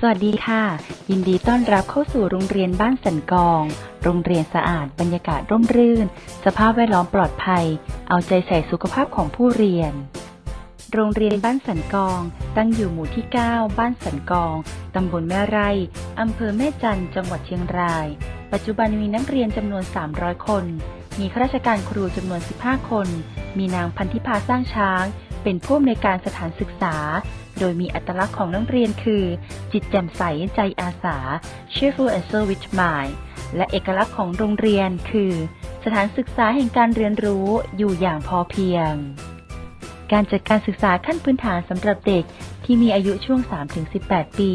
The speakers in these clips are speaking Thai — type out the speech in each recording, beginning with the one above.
สวัสดีค่ะ ยินดีต้อนรับเข้าสู่โรงเรียนบ้านสันกอง โรงเรียนสะอาดบรรยากาศร่มรื่น สภาพแวดล้อมปลอดภัย เอาใจใส่สุขภาพของผู้เรียน โรงเรียนบ้านสันกอง ตั้งอยู่หมู่ที่ 9 บ้านสันกอง ตำบลแม่ไร่อำเภอแม่จันจังหวัดเชียงราย ปัจจุบันมีนักเรียนจำนวน 300 คน มีข้าราชการครูจำนวน 15 คน มีนางพันธิพาสร้างช้าง เป็นผู้อำนวยการสถานศึกษา โดยมีอัตลักษณ์ของนักเรียนคือ จิตแจ่มใสใจอาสา cheerful and service mind และเอกลักษณ์ของโรงเรียนคือ สถานศึกษาแห่งการเรียนรู้อยู่อย่างพอเพียง การจัดการศึกษาขั้นพื้นฐานสำหรับเด็กที่มีอายุช่วง 3-18 ปี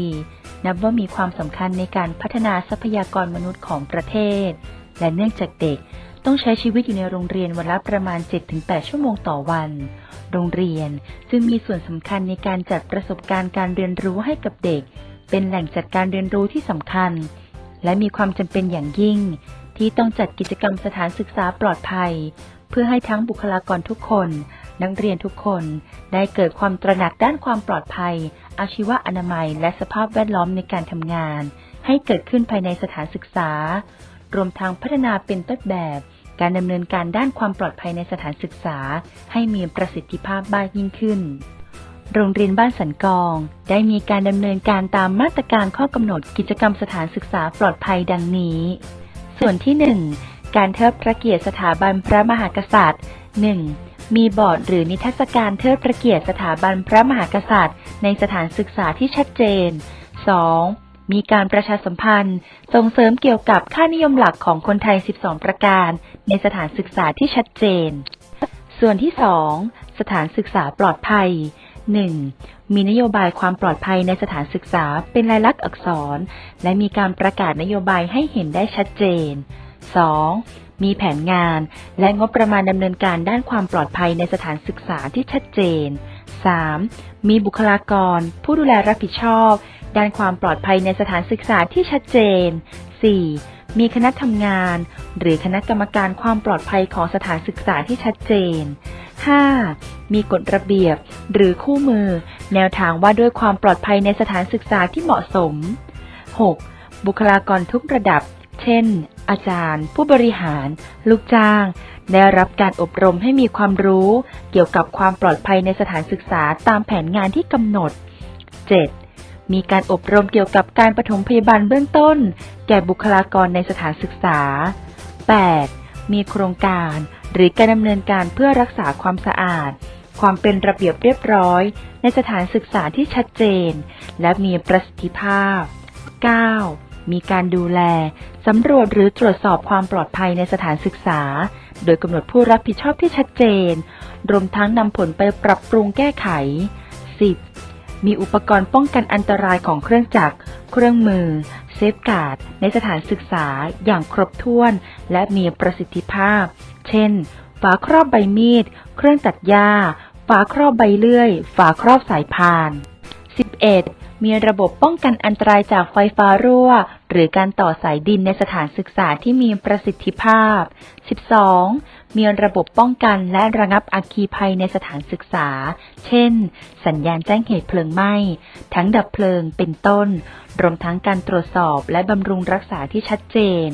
นับว่ามีความสำคัญในการพัฒนาทรัพยากรมนุษย์ของประเทศ และเนื่องจากเด็ก ต้องใช้ชีวิตอยู่ในโรงเรียนวันละประมาณ 7-8 ชั่วโมงต่อวัน โรงเรียนจึงมีส่วนสำคัญในการจัดประสบการณ์การเรียนรู้ให้กับเด็ก เป็นแหล่งจัดการเรียนรู้ที่สำคัญ และมีความจำเป็นอย่างยิ่ง ที่ต้องจัดกิจกรรมสถานศึกษาปลอดภัย เพื่อให้ทั้งบุคลากรทุกคน นักเรียนทุกคนได้เกิดความตระหนักด้านความปลอดภัย อาชีวะอนามัย และสภาพแวดล้อมในการทำงาน ให้เกิดขึ้นภายในสถานศึกษารวมทั้งพัฒนาเป็นต้นแบบ การดำเนินการด้านความปลอดภัยในสถานศึกษา ให้มีประสิทธิภาพมากยิ่งขึ้น โรงเรียนบ้านสันกอง ได้มีการดำเนินการตามมาตรการข้อกำหนดกิจกรรมสถานศึกษาปลอดภัยดังนี้ ส่วนที่ 1 การเทิดพระเกียรติสถาบันพระมหากษัตริย์ 1. มีบอร์ดหรือนิทรรศการเทิดพระเกียรติสถาบันพระมหากษัตริย์ ในสถานศึกษาที่ชัดเจน 2. มีการประชาสัมพันธ์ ส่งเสริมเกี่ยวกับค่านิยมหลักของคนไทย 12 ประการ ในสถานศึกษาที่ชัดเจน ส่วนที่ 2 สถานศึกษาปลอดภัย 1. มีนโยบายความปลอดภัยในสถานศึกษาเป็นลายลักษณ์อักษร และมีการประกาศนโยบายให้เห็นได้ชัดเจน 2. มีแผนงานและงบประมาณดำเนินการด้านความปลอดภัยในสถานศึกษาที่ชัดเจน 3. มีบุคลากร ผู้ดูแลรับผิดชอบ ด้านความปลอดภัยในสถานศึกษาที่ชัดเจน 4. มีคณะทำงาน หรือคณะกรรมการความปลอดภัยของสถานศึกษาที่ชัดเจน 5. มีกฎระเบียบ หรือคู่มือ แนวทางว่าด้วยความปลอดภัยในสถานศึกษาที่เหมาะสม 6. บุคลากรทุกระดับ เช่น อาจารย์ ผู้บริหาร ลูกจ้าง ได้รับการอบรมให้มีความรู้ เกี่ยวกับความปลอดภัยในสถานศึกษาตามแผนงานที่กำหนด 7. มีการอบรมเกี่ยวกับการปฐมพยาบาลเบื้องต้น แก่บุคลากรในสถานศึกษา 8. มีโครงการหรือการดำเนินการเพื่อรักษาความสะอาด ความเป็นระเบียบเรียบร้อย ในสถานศึกษาที่ชัดเจน และมีประสิทธิภาพ 9. มีการดูแลสำรวจหรือตรวจสอบความปลอดภัยในสถานศึกษา โดยกำหนดผู้รับผิดชอบที่ชัดเจน รวมทั้งนำผลไปปรับปรุงแก้ไข 10. มีอุปกรณ์ป้องกันอันตรายของเครื่องจักร เครื่องมือ เซฟการ์ด ในสถานศึกษาอย่างครบถ้วน และมีประสิทธิภาพ เช่น ฝาครอบใบมีด เครื่องตัดหญ้า ฝาครอบใบเลื่อย ฝาครอบสายพาน 11. มีระบบป้องกันอันตรายจากไฟฟ้ารั่ว หรือการต่อสายดินในสถานศึกษาที่มีประสิทธิภาพ 12. มีระบบป้องกันและระงับอัคคีภัยในสถานศึกษา เช่น สัญญาณแจ้งเหตุเพลิงไหม้ ทั้งดับเพลิงเป็นต้น รวมทั้งการตรวจสอบและบำรุงรักษาที่ชัดเจน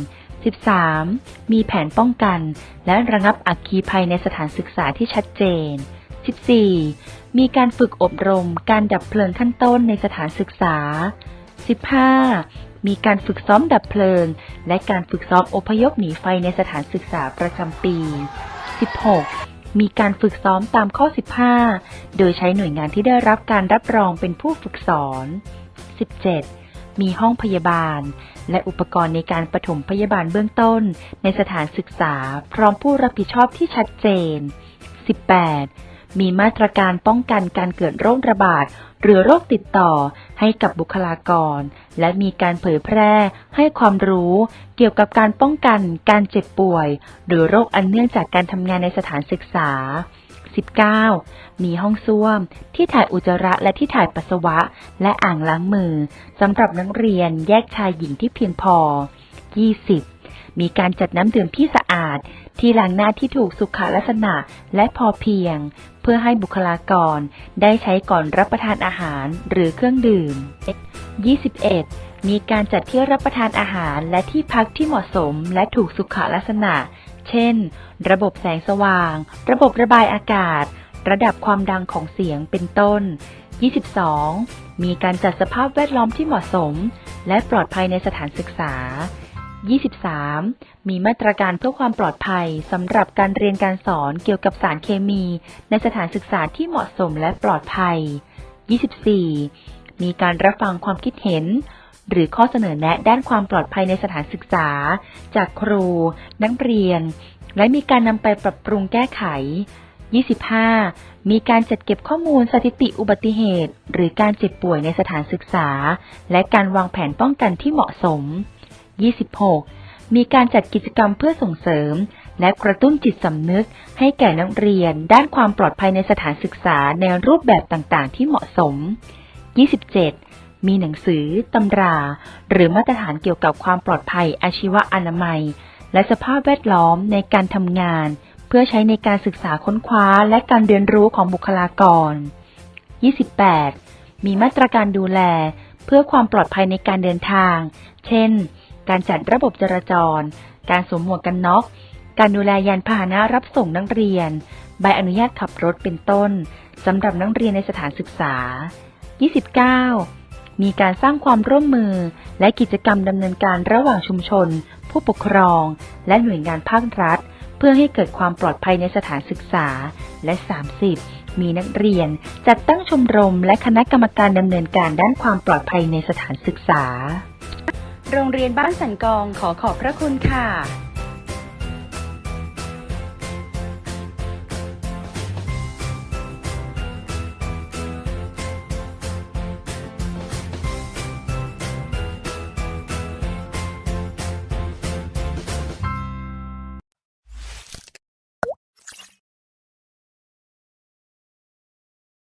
13. มีแผนป้องกันและระงับอัคคีภัยในสถานศึกษาที่ชัดเจน 14. มีการฝึกอบรมการดับเพลิงขั้นต้นในสถานศึกษา 15. มีการฝึกซ้อมดับเพลิง และการฝึกซ้อมอพยพหนีไฟในสถานศึกษาประจำปี 16. มีการฝึกซ้อมตามข้อ 15 โดยใช้หน่วยงานที่ได้รับการรับรองเป็นผู้ฝึกสอน 17. มีห้องพยาบาล และอุปกรณ์ในการปฐมพยาบาลเบื้องต้น ในสถานศึกษา พร้อมผู้รับผิดชอบที่ชัดเจน 18. มีมาตรการป้องกันการเกิดโรคระบาด หรือโรคติดต่อให้กับบุคลากร และมีการเผยแพร่ให้ความรู้เกี่ยวกับการป้องกันการเจ็บป่วย หรือโรคอันเนื่องจากการทำงานในสถานศึกษา 19. มีห้องส้วม ที่ถ่ายอุจจาระและที่ถ่ายปัสสาวะ และอ่างล้างมือสำหรับนักเรียนแยกชายหญิงที่เพียงพอ 20. มีการจัดน้ำดื่มที่สะอาด ที่ล้างหน้าที่ถูกสุขลักษณะและพอเพียง พื่อให้บุคลากรได้ใช้ก่อนรับประทานอาหารหรือเครื่องดื่ม 21. มีการจัดที่รับประทานอาหารและที่พักที่เหมาะสมและถูกสุขลักษณะ เช่น ระบบแสงสว่าง ระบบระบายอากาศ ระดับความดังของเสียงเป็นต้น 22. มีการจัดสภาพแวดล้อมที่เหมาะสม และปลอดภัยในสถานศึกษา 23. มีมาตรการเพื่อความปลอดภัยสำหรับการเรียนการสอนเกี่ยวกับสารเคมี ในสถานศึกษาที่เหมาะสมและปลอดภัย 24. มีการรับฟังความคิดเห็น หรือข้อเสนอแนะด้านความปลอดภัยในสถานศึกษา จากครู นักเรียน และมีการนำไปปรับปรุงแก้ไข 25. มีการจัดเก็บข้อมูลสถิติอุบัติเหตุ หรือการเจ็บป่วยในสถานศึกษา และการวางแผนป้องกันที่เหมาะสม 26. มีการจัดกิจกรรมเพื่อส่งเสริม และกระตุ้นจิตสำนึก ให้แก่นักเรียนด้านความปลอดภัยในสถานศึกษาในรูปแบบต่างๆ ที่เหมาะสม 27. มีหนังสือ ตำรา หรือมาตรฐานเกี่ยวกับความปลอดภัยอาชีวอนามัย และสภาพแวดล้อมในการทำงาน เพื่อใช้ในการศึกษาค้นคว้าและการเรียนรู้ของบุคลากร 28. มีมาตรการดูแล เพื่อความปลอดภัยในการเดินทาง เช่น การจัดระบบจราจร การสวมหมวกกันน็อก การดูแลยานพาหนะรับส่งนักเรียน ใบอนุญาตขับรถเป็นต้นสำหรับนักเรียนในสถานศึกษา 29. มีการสร้างความร่วมมือ และกิจกรรมดำเนินการระหว่างชุมชน ผู้ปกครอง และหน่วยงานภาครัฐ เพื่อให้เกิดความปลอดภัยในสถานศึกษา และ 30. มีนักเรียนจัดตั้งชมรมและคณะกรรมการดำเนินการด้านความปลอดภัยในสถานศึกษา โรงเรียนบ้านสันกองขอขอบพระคุณค่ะ